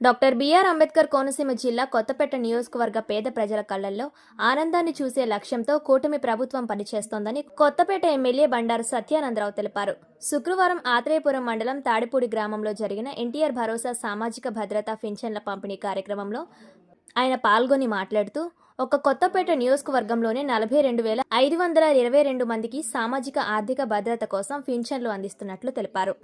Doctor BR Ambedkar Konaseema జిల్లా కొత్తపేట నియోజకవర్గ పేద ప్రజల కళ్ళల్లో ఆనందాన్ని చూసే లక్ష్యంతో కూటమి ప్రభుత్వం పనిచేస్తోందని కొత్తపేట ఎమ్మెల్యే బండారు సత్యానందరావు తెలిపారు. శుక్రవారం ఆత్రేయపురం మండలం తాడిపూడి గ్రామంలో జరిగిన ఎన్టీఆర్ భరోసా సామాజిక భద్రతా పింఛన్ల పంపిణీ కార్యక్రమంలో ఆయన పాల్గొని మాట్లాడుతూ ఒక కొత్తపేట నియోజకవర్గంలోనే నలభై రెండు వేల ఐదు వందల ఇరవై రెండు మందికి సామాజిక ఆర్థిక భద్రత కోసం పింఛన్లు అందిస్తున్నట్లు తెలిపారు.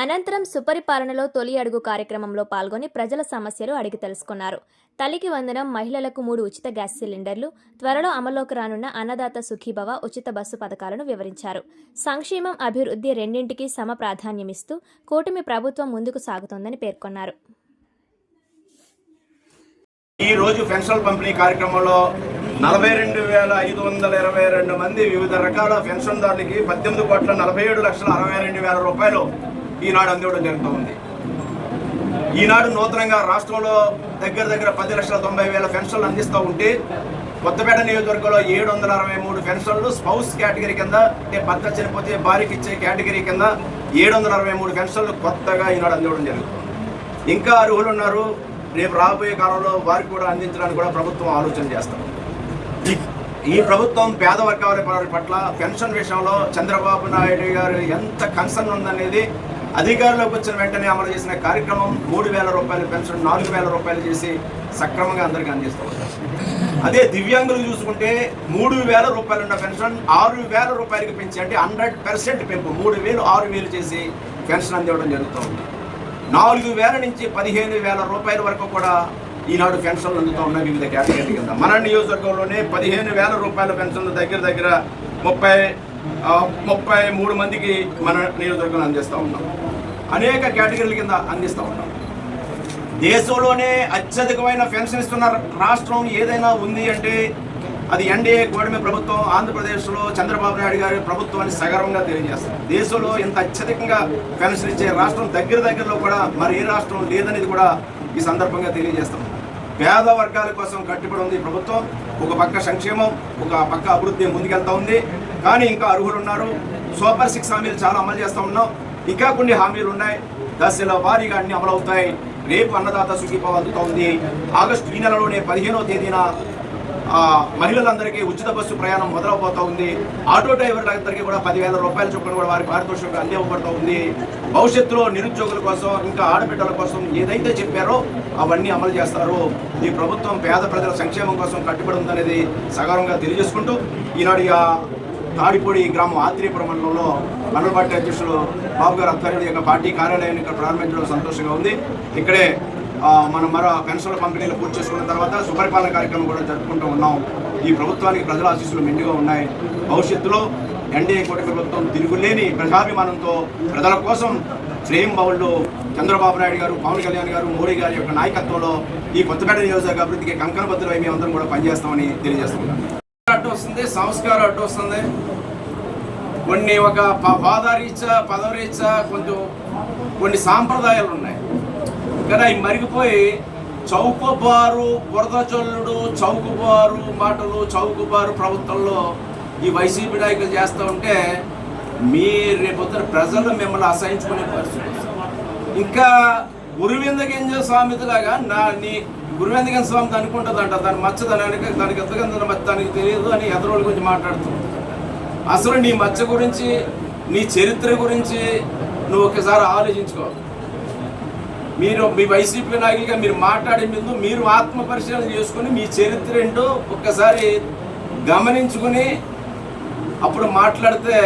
అనంతరం సుపరిపాలనలో తొలి అడుగు కార్యక్రమంలో పాల్గొని ప్రజల సమస్యలు అడిగి తెలుసుకున్నారు. తల్లికి వందనం మహిళలకు మూడు ఉచిత గ్యాస్ సిలిండర్లు త్వరలో అమల్లోకి రానున్న అన్నదాత సుఖీభవ ఉచిత బస్సు పథకాలను వివరించారు. సంక్షేమం అభివృద్ధి రెండింటికి సమ ప్రాధాన్యమిస్తూ కూటమి ప్రభుత్వం ముందుకు సాగుతోందని పేర్కొన్నారు. ఈ రోజు పెన్షన్ పంపిణీ కార్యక్రమంలో నలభై రెండు వేల ఐదు వందల ఇరవై రెండు మంది వివిధ రకాల పెన్షన్దారులకి పద్దెనిమిది కోట్ల నలభై ఏడు లక్షల అరవై రెండు వేల రూపాయలు ఈనాడు అందివ్వడం జరుగుతూ ఉంది ఈనాడు నూతనంగా రాష్ట్రంలో దగ్గర దగ్గర పది లక్షల తొంభై వేల పెన్షన్లు అందిస్తూ ఉంటే కొత్తపేట నియోజకవర్గంలో ఏడు వందల అరవై మూడు పెన్షన్లు స్పౌస్ కేటగిరీ కింద అంటే భర్త చనిపోతే భార్యకి ఇచ్చే కేటగిరీ కింద ఏడు వందల అరవై మూడు పెన్షన్లు కొత్తగా ఈనాడు అందివ్వడం జరుగుతుంది. ఇంకా అర్హులు ఉన్నారు. రేపు రాబోయే కాలంలో వారికి కూడా అందించడానికి కూడా ప్రభుత్వం ఆలోచన చేస్తాం ఈ- ఈ ప్రభుత్వం పేద వర్గాల పట్ల పెన్షన్ విషయంలో చంద్రబాబు నాయుడు గారు ఎంత కన్సర్న్ ఉందనేది అధికారంలోకి వచ్చిన వెంటనే అమలు చేసిన కార్యక్రమం మూడు వేల రూపాయలు పెన్షన్ నాలుగు వేల రూపాయలు చేసి సక్రమంగా అందరికీ అందిస్తూ. ఉంటారు అదే దివ్యాంగులు చూసుకుంటే మూడు వేల రూపాయలు ఉన్న పెన్షన్ ఆరు వేల రూపాయలకి పెంచి అంటే హండ్రెడ్ పర్సెంట్ పెంపు. మూడు వేలు ఆరు వేలు చేసి పెన్షన్ అందివ్వడం జరుగుతూ ఉంది నాలుగు వేల నుంచి పదిహేను వేల రూపాయల వరకు కూడా ఈనాడు పెన్షన్లు అందుతూ ఉన్నాయి వివిధ కేటగిరీ కింద. మన నియోజకవర్గంలోనే పదిహేను వేల రూపాయల పెన్షన్లు దగ్గర దగ్గర ముప్పై ముప్పై మూడు మందికి మన నియోజకవర్గం అందిస్తూ ఉన్నాం. అనేక కేటగిరీల కింద అందిస్తూ ఉన్నాం. దేశంలోనే అత్యధికమైన పెన్షన్ ఇస్తున్న రాష్ట్రం ఏదైనా ఉంది అంటే అది ఎన్డీఏ కూడమి ప్రభుత్వం ఆంధ్రప్రదేశ్లో చంద్రబాబు నాయుడు గారి ప్రభుత్వాన్ని సగర్వంగా తెలియజేస్తారు. దేశంలో ఇంత అత్యధికంగా పెన్షన్ ఇచ్చే రాష్ట్రం దగ్గర దగ్గరలో కూడా మరి ఏ రాష్ట్రం లేదనేది కూడా ఈ సందర్భంగా తెలియజేస్తాం. పేద వర్గాల కోసం కట్టుబడి ఉంది ప్రభుత్వం. ఒక పక్క సంక్షేమం ఒక పక్క అభివృద్ధి ముందుకెళ్తా ఉంది. కానీ ఇంకా అర్హులు ఉన్నారు. సూపర్ సిక్స్ హామీలు చాలా అమలు చేస్తూ ఉన్నాం. ఇంకా కొన్ని హామీలు ఉన్నాయి. దశల వారీగా అన్ని అమలవుతాయి. రేపు అన్నదాత సుఖీభావ అందుతా ఉంది. ఆగస్టు ఈ నెలలోనే పదిహేనో తేదీన మహిళలందరికీ ఉచిత బస్సు ప్రయాణం మొదలవబోతా ఉంది. ఆటో డ్రైవర్లందరికీ కూడా పదివేల రూపాయల చొప్పున కూడా వారి పారితోషికం అందివ్వబడుతూ ఉంది. భవిష్యత్తులో నిరుద్యోగుల కోసం ఇంకా ఆడబిడ్డల కోసం ఏదైతే చెప్పారో అవన్నీ అమలు చేస్తారు. ఈ ప్రభుత్వం పేద ప్రజల సంక్షేమం కోసం కట్టుబడి ఉందనేది సగర్వంగా తెలియజేసుకుంటూ ఈనాడు తాడిపూడి గ్రామం ఆత్రేయపురం మండలంలో మండల పార్టీ అధ్యక్షులు బాబు గారు ఆధ్వర్యంలో యొక్క పార్టీ కార్యాలయాన్ని ఇక్కడ ప్రారంభించడం సంతోషంగా ఉంది. ఇక్కడే మనం మరో పెన్షన్ల పంపిణీలు పూర్తి చేసుకున్న తర్వాత సుపరిపాలన కార్యక్రమం కూడా జరుపుకుంటూ ఉన్నాం. ఈ ప్రభుత్వానికి ప్రజల ఆశీస్సులు మెండుగా ఉన్నాయి. భవిష్యత్తులో ఎన్డీఏ కూటమి ప్రభుత్వం తిరుగులేని ప్రజాభిమానంతో ప్రజల కోసం శ్రేయం బౌళ్ళు చంద్రబాబు నాయుడు గారు పవన్ కళ్యాణ్ గారు మోడీ గారి యొక్క నాయకత్వంలో ఈ కొత్తపేట నియోజకవర్గ అభివృద్ధికి కంకణబద్దులై మేము కూడా పనిచేస్తామని తెలియజేస్తున్నాం. అడ్డు వస్తుంది సంస్కారం అడ్డు వస్తుంది. కొన్ని ఒక ప- హోదారీత్యా పదవరీత్యా కొంచెం కొన్ని సాంప్రదాయాలు ఉన్నాయి. కానీ అవి మరిగిపోయి చౌకబారు బురదచల్లుడు చౌకబారు మాటలు చౌకబారు ప్రభుత్వంలో ఈ వైసీపీ నాయకులు చేస్తూ ఉంటే మీ రేపొద్దున ప్రజలు మిమ్మల్ని అసహించుకునే పరిస్థితి వస్తుంది. ఇంకా గురువిందగింజ స్వామిలాగా నా నీ గురువిందగింజ స్వామి అనుకుంటుందంట దాని మచ్చదనానికి దానికి ఎంతకంత మచ్చ దానికి తెలియదు అని ఎదరోళ్ళ గురించి మాట్లాడుతుంది అసలు నీ మచ్చ గురించి నీ చరిత్ర గురించి నువ్వు ఒకసారి ఆలోచించుకో మీరు మీ వైసీపీ నాయకులుగా మీరు మాట్లాడే ముందు మీరు ఆత్మ పరిశీలన చేసుకుని మీ చరిత్ర ఏంటో ఒక్కసారి గమనించుకుని అప్పుడు మాట్లాడితే